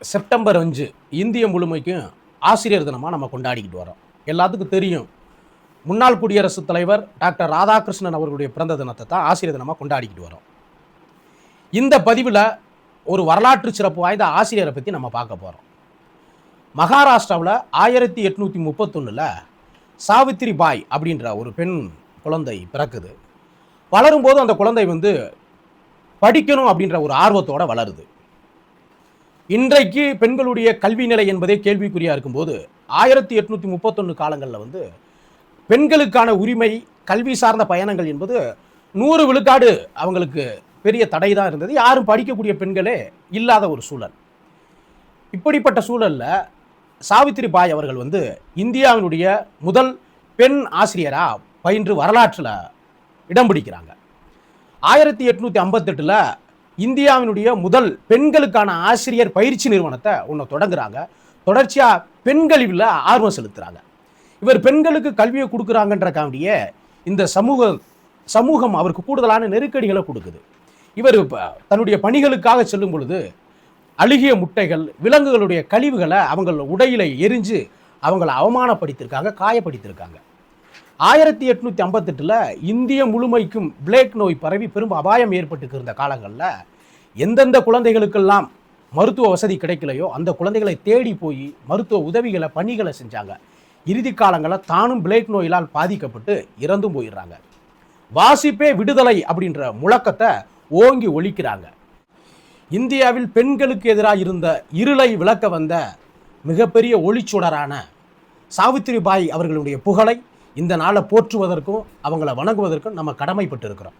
September அஞ்சு இந்திய முழுமைக்கும் ஆசிரியர் தினமாக நம்ம கொண்டாடிக்கிட்டு வரோம். எல்லாத்துக்கும் தெரியும். முன்னாள் குடியரசுத் தலைவர் டாக்டர் ராதாகிருஷ்ணன் அவர்களுடைய பிறந்த தினத்தை தான் ஆசிரியர் தினமாக கொண்டாடிக்கிட்டு வரோம். இந்த பதிவில் ஒரு வரலாற்று சிறப்பு வாய்ந்த ஆசிரியரை பற்றி நம்ம பார்க்க போகிறோம் மகாராஷ்டிராவில் ஆயிரத்தி எட்நூற்றி முப்பத்தொன்னில் சாவித்திரி பாய் அப்படின்ற ஒரு பெண் குழந்தை பிறக்குது. வளரும்போது அந்த குழந்தை வந்து படிக்கணும் அப்படின்ற ஒரு ஆர்வத்தோட வளருது. இன்றைக்கு பெண்களுடைய கல்வி நிலை என்பதே கேள்விக்குறியாக இருக்கும்போது ஆயிரத்தி எட்நூற்றி முப்பத்தொன்று காலங்களில் வந்து பெண்களுக்கான உரிமை கல்வி சார்ந்த பயணங்கள் என்பது நூறு விழுக்காடு அவங்களுக்கு பெரிய தடை தான் இருந்தது. யாரும் படிக்கக்கூடிய பெண்களே இல்லாத ஒரு சூழல். இப்படிப்பட்ட சூழல்ல சாவித்திரி பாய் அவர்கள் வந்து இந்தியாவினுடைய முதல் பெண் ஆசிரியராக பயின்று வரலாற்றில் இடம் பிடிக்கிறாங்க. ஆயிரத்தி எட்நூற்றி ஐம்பத்தெட்டில் இந்தியாவினுடைய முதல் பெண்களுக்கான ஆசிரியர் பயிற்சி நிறுவனத்தை ஒன்று தொடங்குறாங்க. தொடர்ச்சியாக பெண்களில் ஆர்வம் செலுத்துகிறாங்க இவர் பெண்களுக்கு கல்வியை கொடுக்குறாங்கன்றக்காண்டியே இந்த சமூக சமூகம் அவருக்கு கூடுதலான நெருக்கடிகளை கொடுக்குது. இவர் தன்னுடைய பணிகளுக்காக செல்லும் பொழுது அழுகிய முட்டைகள் விலங்குகளுடைய கழிவுகளை அவங்க உடையில எரிஞ்சு அவங்கள அவமானப்படுத்தியிருக்காங்க காயப்படுத்தியிருக்காங்க. ஆயிரத்தி எட்நூத்தி ஐம்பத்தெட்டில் இந்திய முழுமைக்கும் பிளேக் நோய் பரவி பெரும் அபாயம் ஏற்பட்டு இருந்த காலங்களில் எந்தெந்த குழந்தைகளுக்கெல்லாம் மருத்துவ வசதி கிடைக்கலையோ அந்த குழந்தைகளை தேடி போய் மருத்துவ உதவிகளை பணிகளை செஞ்சாங்க. இறுதி காலங்களில் தானும் பிளேக் நோயிலால் பாதிக்கப்பட்டு இறந்தும் போயிடுறாங்க. வாசிப்பே விடுதலை அப்படின்ற முழக்கத்தை ஓங்கி ஒழிக்கிறாங்க. இந்தியாவில் பெண்களுக்கு எதிராக இருந்த இருளை விளக்க வந்த மிகப்பெரிய ஒளிச்சுடரான சாவித்திரி பாய் அவர்களுடைய புகழை இந்த நாளை போற்றுவதற்கும் அவங்கள வணங்குவதற்கும் நம்ம கடமைப்பட்டு இருக்கிறோம்